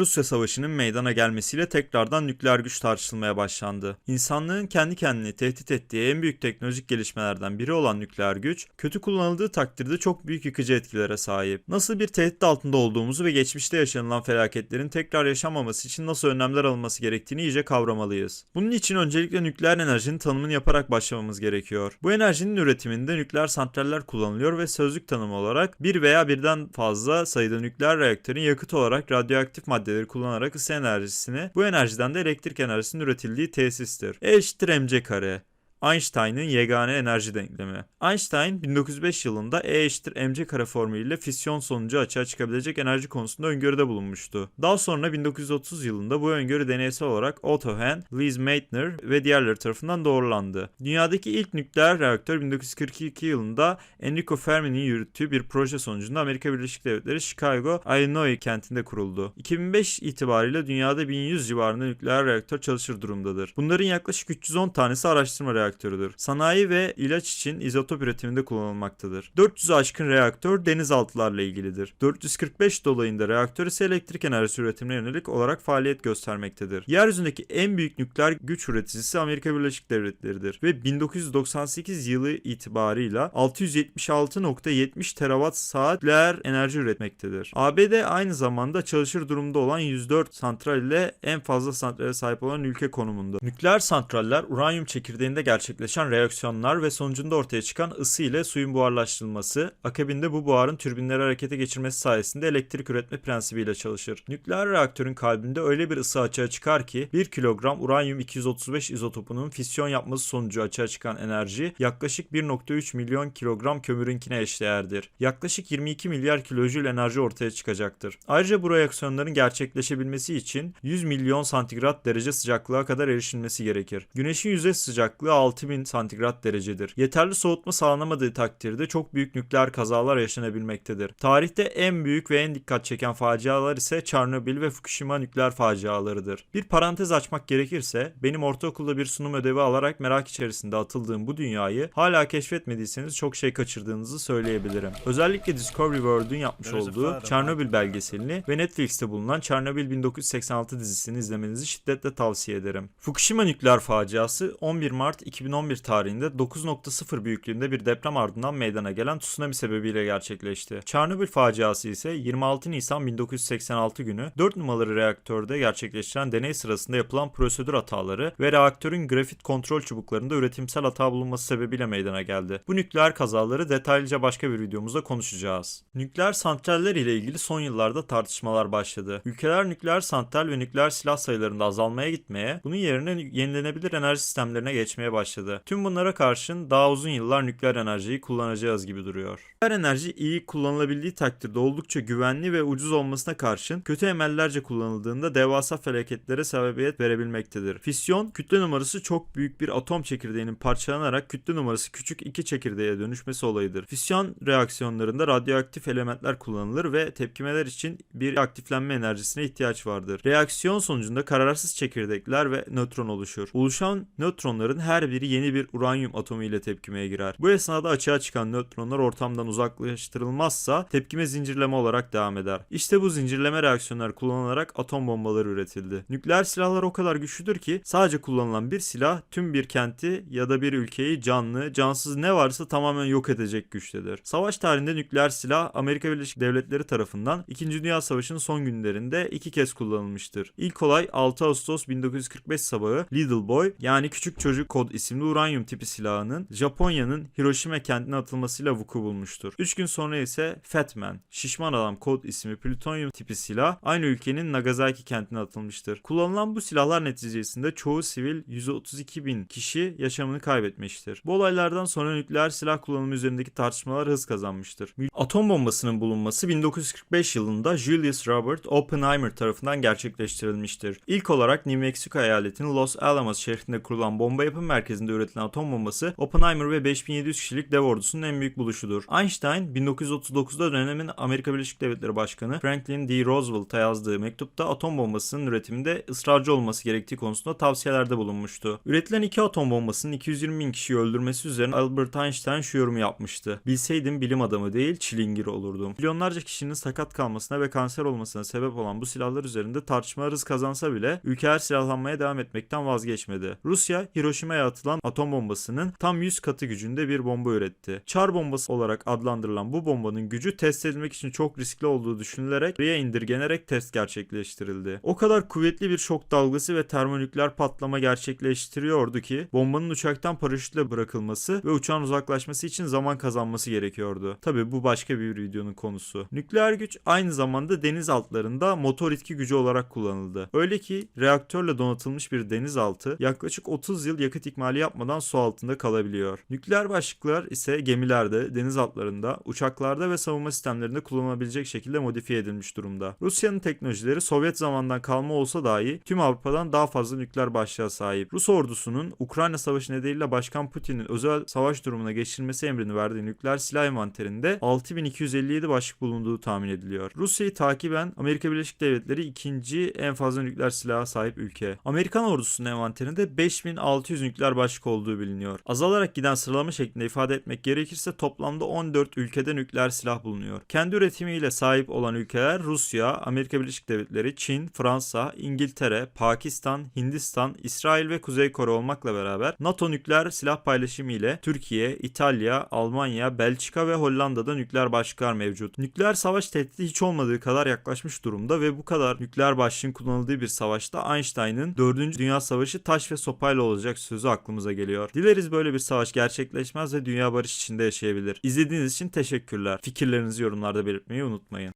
Rusya Savaşı'nın meydana gelmesiyle tekrardan nükleer güç tartışılmaya başlandı. İnsanlığın kendi kendini tehdit ettiği en büyük teknolojik gelişmelerden biri olan nükleer güç, kötü kullanıldığı takdirde çok büyük yıkıcı etkilere sahip. Nasıl bir tehdit altında olduğumuzu ve geçmişte yaşanılan felaketlerin tekrar yaşanmaması için nasıl önlemler alınması gerektiğini iyice kavramalıyız. Bunun için öncelikle nükleer enerjinin tanımını yaparak başlamamız gerekiyor. Bu enerjinin üretiminde nükleer santraller kullanılıyor ve sözlük tanımı olarak bir veya birden fazla sayıda nükleer reaktörün yakıt olarak radyoaktif maddeleri kullanarak ısı enerjisini, bu enerjiden de elektrik enerjisinin üretildiği tesistir. E eşittir mc kare. Einstein'ın yegane enerji denklemi. Einstein 1905 yılında E eşittir mc kare formülüyle fisyon sonucu açığa çıkabilecek enerji konusunda öngörüde bulunmuştu. Daha sonra 1930 yılında bu öngörü deneysel olarak Otto Hahn, Louis Meitner ve diğerleri tarafından doğrulandı. Dünyadaki ilk nükleer reaktör 1942 yılında Enrico Fermi'nin yürüttüğü bir proje sonucunda Amerika Birleşik Devletleri Chicago, Illinois kentinde kuruldu. 2005 itibariyle dünyada 1100 civarında nükleer reaktör çalışır durumdadır. Bunların yaklaşık 310 tanesi araştırma reaktörüdür. Sanayi ve ilaç için izotop üretiminde kullanılmaktadır. 400 aşkın reaktör denizaltılarla ilgilidir. 445 dolayında reaktör ise elektrik enerjisi üretimine yönelik olarak faaliyet göstermektedir. Yeryüzündeki en büyük nükleer güç üreticisi Amerika Birleşik Devletleri'dir ve 1998 yılı itibarıyla 676.70 terawatt saat nükleer enerji üretmektedir. ABD aynı zamanda çalışır durumda olan 104 santral ile en fazla santrale sahip olan ülke konumunda. Nükleer santraller uranyum çekirdeğinde gerçekleşen reaksiyonlar ve sonucunda ortaya çıkan ısı ile suyun buharlaştırılması, akabinde bu buharın türbinleri harekete geçirmesi sayesinde elektrik üretme prensibiyle çalışır. Nükleer reaktörün kalbinde öyle bir ısı açığa çıkar ki 1 kilogram uranyum 235 izotopunun fisyon yapması sonucu açığa çıkan enerji yaklaşık 1.3 milyon kilogram kömürünkine eşdeğerdir. Yaklaşık 22 milyar kilojül enerji ortaya çıkacaktır. Ayrıca bu reaksiyonların gerçekleşebilmesi için 100 milyon santigrat derece sıcaklığa kadar erişilmesi gerekir. Güneşin yüzey sıcaklığı 6000 santigrat derecedir. Yeterli soğutma sağlanamadığı takdirde çok büyük nükleer kazalar yaşanabilmektedir. Tarihte en büyük ve en dikkat çeken facialar ise Çernobil ve Fukushima nükleer facialarıdır. Bir parantez açmak gerekirse benim ortaokulda bir sunum ödevi alarak merak içerisinde atıldığım bu dünyayı hala keşfetmediyseniz çok şey kaçırdığınızı söyleyebilirim. Özellikle Discovery World'un yapmış olduğu Çernobil belgeselini ve Netflix'te bulunan Çernobil 1986 dizisini izlemenizi şiddetle tavsiye ederim. Fukushima nükleer faciası 11 Mart 2011 tarihinde 9.0 büyüklüğünde bir deprem ardından meydana gelen tsunami sebebiyle gerçekleşti. Çernobil faciası ise 26 Nisan 1986 günü 4 numaralı reaktörde gerçekleştiren deney sırasında yapılan prosedür hataları ve reaktörün grafit kontrol çubuklarında üretimsel hata bulunması sebebiyle meydana geldi. Bu nükleer kazaları detaylıca başka bir videomuzda konuşacağız. Nükleer santraller ile ilgili son yıllarda tartışmalar başladı. Ülkeler nükleer santral ve nükleer silah sayılarında azalmaya gitmeye, bunun yerine yenilenebilir enerji sistemlerine geçmeye başladı. Tüm bunlara karşın daha uzun yıllar nükleer enerjiyi kullanacağız gibi duruyor. Nükleer enerji iyi kullanılabildiği takdirde oldukça güvenli ve ucuz olmasına karşın kötü emellerce kullanıldığında devasa felaketlere sebebiyet verebilmektedir. Fisyon, kütle numarası çok büyük bir atom çekirdeğinin parçalanarak kütle numarası küçük iki çekirdeğe dönüşmesi olayıdır. Fisyon reaksiyonlarında radyoaktif elementler kullanılır ve tepkimeler için bir aktiflenme enerjisine ihtiyaç vardır. Reaksiyon sonucunda kararsız çekirdekler ve nötron oluşur. Oluşan nötronların her biri yeni bir uranyum atomu ile tepkimeye girer. Bu esnada açığa çıkan nötronlar ortamdan uzaklaştırılmazsa tepkime zincirleme olarak devam eder. İşte bu zincirleme reaksiyonlar kullanılarak atom bombaları üretildi. Nükleer silahlar o kadar güçlüdür ki sadece kullanılan bir silah tüm bir kenti ya da bir ülkeyi canlı, cansız ne varsa tamamen yok edecek güçtedir. Savaş tarihinde nükleer silah Amerika Birleşik Devletleri tarafından 2. Dünya Savaşı'nın son günlerinde iki kez kullanılmıştır. İlk olay 6 Ağustos 1945 sabahı Little Boy yani küçük çocuk kod isimli uranyum tipi silahının Japonya'nın Hiroşima kentine atılmasıyla vuku bulmuştur. 3 gün sonra ise Fat Man, şişman adam kod ismi plütonyum tipi silah aynı ülkenin Nagasaki kentine atılmıştır. Kullanılan bu silahlar neticesinde çoğu sivil 132 bin kişi yaşamını kaybetmiştir. Bu olaylardan sonra nükleer silah kullanımı üzerindeki tartışmalar hız kazanmıştır. Atom bombasının bulunması 1945 yılında Julius Robert Oppenheimer tarafından gerçekleştirilmiştir. İlk olarak New Mexico eyaletinin Los Alamos şehrinde kurulan bomba yapım merkezi merkezinde üretilen atom bombası Oppenheimer ve 5700 kişilik dev ordusunun en büyük buluşudur. Einstein 1939'da dönemin Amerika Birleşik Devletleri Başkanı Franklin D. Roosevelt'a yazdığı mektupta atom bombasının üretiminde ısrarcı olması gerektiği konusunda tavsiyelerde bulunmuştu. Üretilen iki atom bombasının 220 bin kişiyi öldürmesi üzerine Albert Einstein şu yorumu yapmıştı. Bilseydim bilim adamı değil çilingir olurdum. Milyonlarca kişinin sakat kalmasına ve kanser olmasına sebep olan bu silahlar üzerinde tartışma hız kazansa bile ülkeler silahlanmaya devam etmekten vazgeçmedi. Rusya Hiroşima'ya atılan atom bombasının tam 100 katı gücünde bir bomba üretti. Çar bombası olarak adlandırılan bu bombanın gücü test edilmek için çok riskli olduğu düşünülerek buraya indirgenerek test gerçekleştirildi. O kadar kuvvetli bir şok dalgası ve termonükleer patlama gerçekleştiriyordu ki bombanın uçaktan paraşütle bırakılması ve uçağın uzaklaşması için zaman kazanması gerekiyordu. Tabi bu başka bir videonun konusu. Nükleer güç aynı zamanda deniz altlarında motor itki gücü olarak kullanıldı. Öyle ki reaktörle donatılmış bir denizaltı yaklaşık 30 yıl yakıt ikmali yapmadan su altında kalabiliyor. Nükleer başlıklar ise gemilerde, deniz altlarında, uçaklarda ve savunma sistemlerinde kullanılabilecek şekilde modifiye edilmiş durumda. Rusya'nın teknolojileri Sovyet zamandan kalma olsa dahi tüm Avrupa'dan daha fazla nükleer başlığa sahip. Rus ordusunun Ukrayna Savaşı nedeniyle Başkan Putin'in özel savaş durumuna geçirilmesi emrini verdiği nükleer silah envanterinde 6257 başlık bulunduğu tahmin ediliyor. Rusya'yı takiben Amerika Birleşik Devletleri ikinci en fazla nükleer silaha sahip ülke. Amerikan ordusunun envanterinde 5600 nükleer başlık olduğu biliniyor. Azalarak giden sıralama şeklinde ifade etmek gerekirse toplamda 14 ülkede nükleer silah bulunuyor. Kendi üretimiyle sahip olan ülkeler Rusya, Amerika Birleşik Devletleri, Çin, Fransa, İngiltere, Pakistan, Hindistan, İsrail ve Kuzey Kore olmakla beraber NATO nükleer silah paylaşımı ile Türkiye, İtalya, Almanya, Belçika ve Hollanda'da nükleer başlıklar mevcut. Nükleer savaş tehdidi hiç olmadığı kadar yaklaşmış durumda ve bu kadar nükleer başlığın kullanıldığı bir savaşta Einstein'ın 4. Dünya Savaşı taş ve sopayla olacak sözü aklımıza geliyor. Dileriz böyle bir savaş gerçekleşmez ve dünya barış içinde yaşayabilir. İzlediğiniz için teşekkürler. Fikirlerinizi yorumlarda belirtmeyi unutmayın.